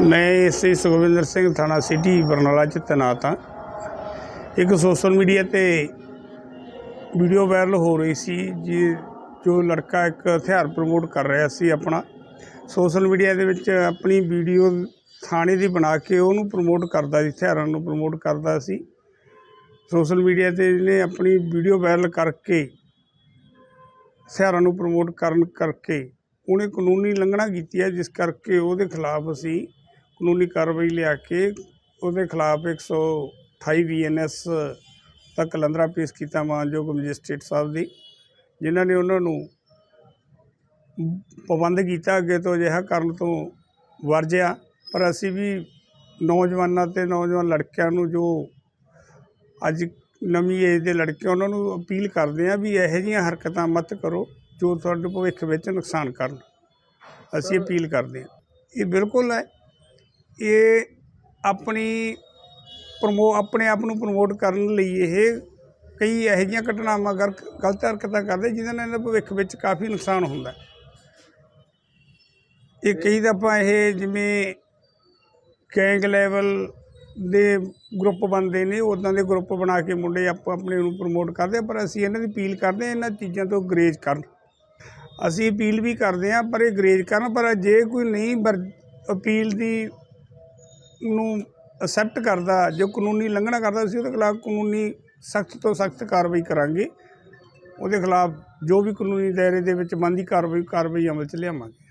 ਮੈਂ ਇਸੇ ਸੁਖਵਿੰਦਰ ਸਿੰਘ ਥਾਣਾ ਸਿਟੀ ਬਰਨਾਲਾ ਚ ਤੈਨਾਤ ਹਾਂ। ਇੱਕ ਸੋਸ਼ਲ ਮੀਡੀਆ ਤੇ ਵੀਡੀਓ ਵਾਇਰਲ ਹੋ ਰਹੀ ਸੀ ਜੀ, ਜੋ ਲੜਕਾ ਇੱਕ ਹਥਿਆਰ ਪ੍ਰਮੋਟ ਕਰ ਰਿਹਾ ਸੀ ਆਪਣਾ। ਸੋਸ਼ਲ ਮੀਡੀਆ ਦੇ ਵਿੱਚ ਆਪਣੀ ਵੀਡੀਓ ਥਾਣੇ ਦੀ ਬਣਾ ਕੇ ਉਹਨੂੰ ਪ੍ਰਮੋਟ ਕਰਦਾ ਸੀ, ਹਥਿਆਰਾਂ ਨੂੰ ਪ੍ਰਮੋਟ ਕਰਦਾ ਸੀ। ਸੋਸ਼ਲ ਮੀਡੀਆ ਤੇ ਇਹਨੇ ਆਪਣੀ ਵੀਡੀਓ ਵਾਇਰਲ ਕਰਕੇ ਹਥਿਆਰਾਂ ਨੂੰ ਪ੍ਰਮੋਟ ਕਰਨ ਕਰਕੇ ਉਹਨੇ ਕਾਨੂੰਨੀ ਲੰਘਣਾ ਕੀਤੀ ਹੈ, ਜਿਸ ਕਰਕੇ ਉਹਦੇ ਖਿਲਾਫ ਅਸੀਂ ਕਾਨੂੰਨੀ ਕਾਰਵਾਈ ਲਿਆ ਕੇ ਉਹਦੇ ਖਿਲਾਫ 128 ਬੀਐਨਐਸ ਦਾ ਕਲੰਦਰਾ ਪੇਸ਼ ਕੀਤਾ ਮਾਨਯੋਗ ਮੈਜਿਸਟ੍ਰੇਟ ਸਾਹਿਬ ਦੀ ਜਿਨ੍ਹਾਂ ਨੇ ਉਹਨਾਂ ਨੂੰ ਪਾਬੰਦ ਕੀਤਾ ਅੱਗੇ ਤੋਂ ਅਜਿਹਾ ਕਰਨ ਤੋਂ ਵਰਜਿਆ। ਪਰ ਅਸੀਂ ਵੀ ਨੌਜਵਾਨਾਂ ਤੇ ਨੌਜਵਾਨ ਲੜਕਿਆਂ ਨੂੰ ਜੋ ਅੱਜ ਨਵੀਂ ਏਜ ਦੇ ਲੜਕੇ ਉਹਨਾਂ ਨੂੰ ਅਪੀਲ ਕਰਦੇ ਆ ਵੀ ਇਹੋ ਜਿਹੀਆਂ ਹਰਕਤਾਂ ਮਤ ਕਰੋ ਜੋ ਤੁਹਾਡੇ ਭਵਿੱਖ ਵਿੱਚ ਨੁਕਸਾਨ ਕਰਨ। ਅਸੀਂ ਅਪੀਲ ਕਰਦੇ ਹਾਂ। ਇਹ ਬਿਲਕੁਲ ਹੈ। ਇਹ ਆਪਣੀ ਪ੍ਰਮੋ, ਆਪਣੇ ਆਪ ਨੂੰ ਪ੍ਰਮੋਟ ਕਰਨ ਲਈ ਇਹ ਕਈ ਇਹੋ ਜਿਹੀਆਂ ਘਟਨਾਵਾਂ ਗਰ, ਗਲਤ ਹਰਕਤਾਂ ਕਰਦੇ ਜਿਹਦੇ ਨਾਲ ਇਹਨਾਂ ਦਾ ਭਵਿੱਖ ਵਿੱਚ ਕਾਫੀ ਨੁਕਸਾਨ ਹੁੰਦਾ। ਇਹ ਕਈ ਦਫਾ ਇਹ ਜਿਵੇਂ ਗੈਂਗ ਲੈਵਲ ਦੇ ਗਰੁੱਪ ਬਣਦੇ ਨੇ ਉਦਾਂ ਦੇ ਗਰੁੱਪ ਬਣਾ ਕੇ ਮੁੰਡੇ ਆਪੋ ਆਪਣੇ ਨੂੰ ਪ੍ਰਮੋਟ ਕਰਦੇ ਪਰ ਅਸੀਂ ਇਹਨਾਂ ਦੀ ਅਪੀਲ ਕਰਦੇ ਹਾਂ, ਇਹਨਾਂ ਚੀਜ਼ਾਂ ਤੋਂ ਗਰੇਜ ਕਰਨ। ਅਸੀਂ ਅਪੀਲ ਵੀ ਕਰਦੇ ਹਾਂ, ਪਰ ਇਹ ਗਰੇਜ ਕਰਨ, ਪਰ ਜੇ ਕੋਈ ਨਹੀਂ ਵਰ- ਅਪੀਲ ਦੀ ਨੂੰ ਅਸੈਪਟ ਕਰਦਾ, ਜੋ ਕਾਨੂੰਨੀ ਲੰਘਣਾ ਕਰਦਾ ਅਸੀਂ ਉਹਦੇ ਖਿਲਾਫ ਕਾਨੂੰਨੀ ਸਖਤ ਤੋਂ ਸਖਤ ਕਾਰਵਾਈ ਕਰਾਂਗੇ। ਉਹਦੇ ਖਿਲਾਫ ਜੋ ਵੀ ਕਾਨੂੰਨੀ ਦਾਇਰੇ ਦੇ ਵਿੱਚ ਬਣਦੀ ਕਾਰਵਾਈ ਕਾਰਵਾਈ ਅਮਲ ਚ ਲਿਆਵਾਂਗੇ।